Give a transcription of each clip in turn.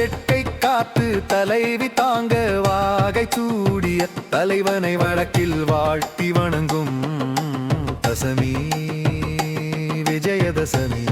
செட்டை காத்து தலைவி தாங்க வாகை சூடிய தலைவனை வழக்கில் வாழ்த்தி வணங்கும் தசமி விஜயதசமி.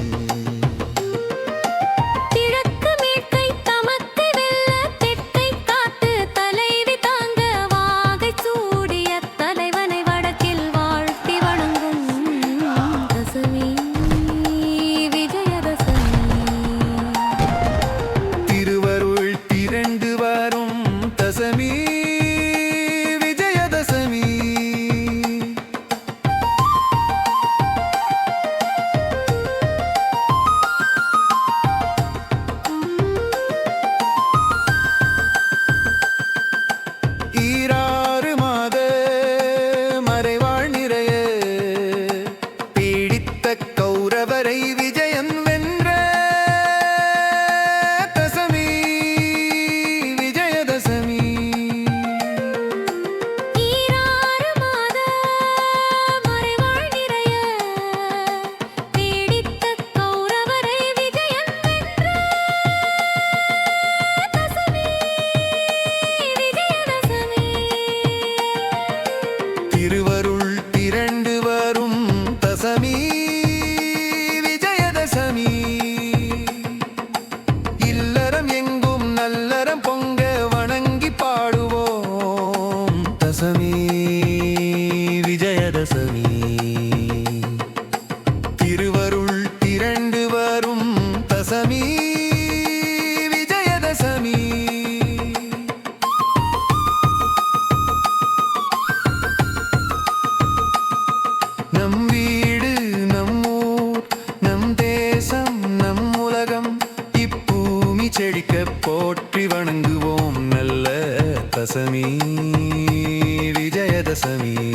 நம் வீடு நம் ஊர் நம் தேசம் நம் உலகம். இப்பூமி செழிக்க போற்றி வணங்குவோம் நல்ல தசமி விஜயதசமி.